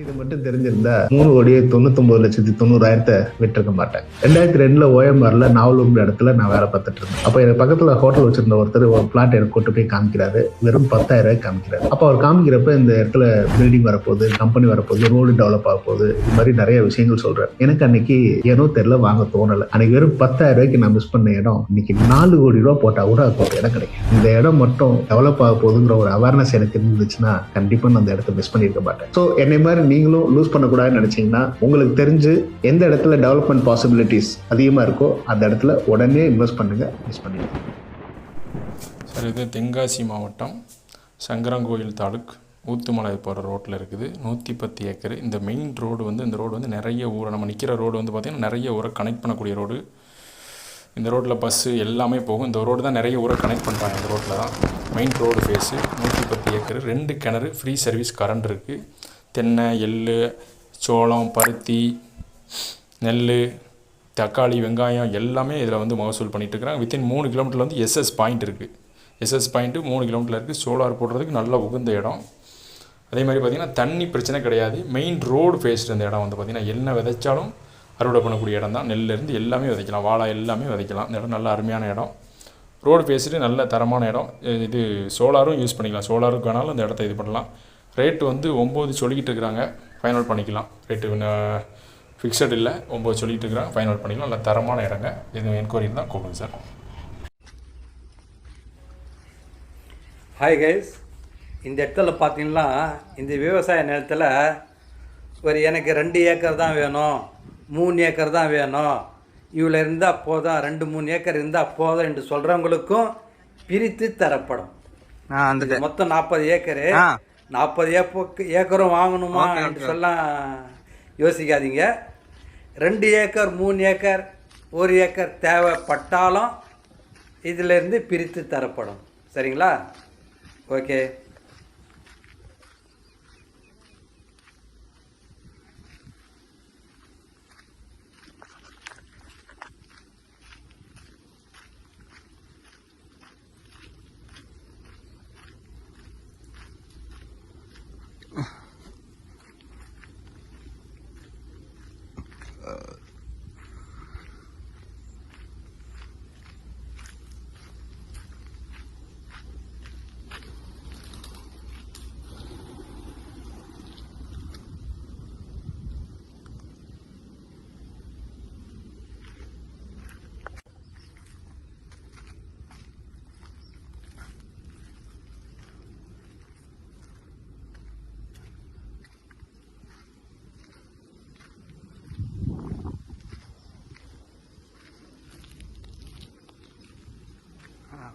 இது மட்டும் தெரிஞ்சிருந்தா மூணு கோடியே தொண்ணூத்தொன்பது லட்சத்தி தொண்ணூறாயிரத்தை விட்டுருக்க மாட்டேன். ரெண்டாயிரத்தி ரெண்டுல ஓஎம்ஆர்ல நாவலூர் இடத்துல நான் வேலை பார்த்துட்டு இருந்தேன். அப்ப எனக்கு பக்கத்துல ஹோட்டல் வச்சிருந்த ஒருத்தர் ஒரு பிளாட் எனக்கு கூட்டு போய் காமிக்கிறாரு. வெறும் பத்தாயிரம் ரூபாய் காமிக்கிறாரு. அப்ப அவர் காமிக்கிறப்ப இந்த இடத்துல பில்டிங் வரப்போகுது கம்பெனி வரப்போகுது ரோடு டெவலப் ஆக போகுது. இது மாதிரி நிறைய விஷயங்கள் சொல்றாரு. எனக்கு அன்னைக்கு ஏனோ தெரியல வாங்க தோணல. அன்னைக்கு வெறும் பத்தாயிரம் ரூபாய்க்கு நான் மிஸ் பண்ண இடம் இன்னைக்கு நாலு கோடி ரூபா போட்டா கூட அது இடம் கிடைக்கும். இந்த இடம் மட்டும் டெவலப் ஆக போகுதுங்கிற ஒரு அவேர்னஸ் எனக்கு இருந்துச்சுன்னா கண்டிப்பா நான் அந்த இடத்த மிஸ் பண்ணியிருக்க மாட்டேன். ஸோ என்னை மாதிரி நீங்களும் லூஸ் பண்ணக்கூடாதுன்னு நினைச்சீங்கன்னா உங்களுக்கு தெரிஞ்சு எந்த இடத்துல டெவலப்மெண்ட் பாசிபிலிட்டிஸ் அதிகமாக இருக்கோ அந்த இடத்துல உடனே இன்வெஸ்ட் பண்ணுங்க மிஸ் பண்ணிடுங்க சார் இது தென்காசி மாவட்டம் சங்கரங்கோயில் தாலுக் ஊத்துமலை போகிற ரோட்டில் இருக்குது. நூற்றி பத்து ஏக்கர். இந்த மெயின் ரோடு வந்து இந்த ரோடு வந்து நிறைய ஊரை நம்ம நிற்கிற ரோடு வந்து பார்த்திங்கன்னா நிறைய ஊரை கனெக்ட் பண்ணக்கூடிய ரோடு இந்த ரோட்டில் பஸ்ஸு எல்லாமே போகும். இந்த ரோடு தான் நிறைய ஊரை கனெக்ட் பண்ணுறாங்க இந்த ரோட்டில் தான். மெயின் ரோடு ஃபேஸு நூற்றி பத்து ஏக்கர். ரெண்டு கிணறு ஃப்ரீ சர்வீஸ் கரண்ட் இருக்குது தென்னை எள் சோளம் பருத்தி நெல் தக்காளி வெங்காயம் எல்லாமே இதில் வந்து மகசூல் பண்ணிகிட்டு இருக்கிறாங்க வித்தின் மூணு கிலோமீட்டரில் வந்து எஸ்எஸ் பாயிண்ட் இருக்குது எஸ்எஸ் பாயிண்ட்டு மூணு கிலோமீட்டரில் இருக்குது சோலார் போடுறதுக்கு நல்ல உகந்த இடம். அதே மாதிரி பார்த்திங்கன்னா தண்ணி பிரச்சனை கிடையாது. மெயின் ரோடு ஃபேஸ்ட் இந்த இடம் வந்து பார்த்திங்கன்னா என்ன விதைச்சாலும் அறுவடை பண்ணக்கூடிய இடம் தான். நெல்லேருந்து எல்லாமே விதைக்கலாம். வாழை எல்லாமே விதைக்கலாம். இந்த இடம் நல்ல அருமையான இடம். ரோடு ஃபேஸ்டு நல்ல தரமான இடம். இது சோலாரும் யூஸ் பண்ணிக்கலாம். சோலாருக்கு வேணாலும் இந்த இடத்த இது பண்ணலாம். ரேட்டு வந்து ஒம்பது சொல்லிக்கிட்டு இருக்கிறாங்க. ஃபைனல் பண்ணிக்கலாம். ரேட்டு ஃபிக்ஸட் இல்லை. ஒம்பது சொல்லிட்டு இருக்கிறாங்க. ஃபைனல் பண்ணிக்கலாம். நல்ல தரமான இடங்க. இது என்கொயரி தான் கூப்பிடுங்க சார் ஹாய் கைஸ் இந்த இடத்துல பார்த்தீங்கன்னா இந்த விவசாய நிலத்தில் ஒரு எனக்கு ரெண்டு ஏக்கர் தான் வேணும். மூணு ஏக்கர் தான் வேணும். இவ்வளோ இருந்தால் போதும். ரெண்டு மூணு ஏக்கர் இருந்தால் போதும் என்று சொல்கிறவங்களுக்கும் பிரித்து தரப்படும். மொத்தம் நாற்பது ஏக்கரு. நாற்பது ஏக்கருக்கு ஏக்கரும் வாங்கணுமா என்று சொல்லலாம். யோசிக்காதீங்க. ரெண்டு ஏக்கர் மூணு ஏக்கர் ஒரு ஏக்கர் தேவைப்பட்டாலும் இதிலிருந்து பிரித்து தரப்படும். சரிங்களா? ஓகே.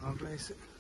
I'll place it.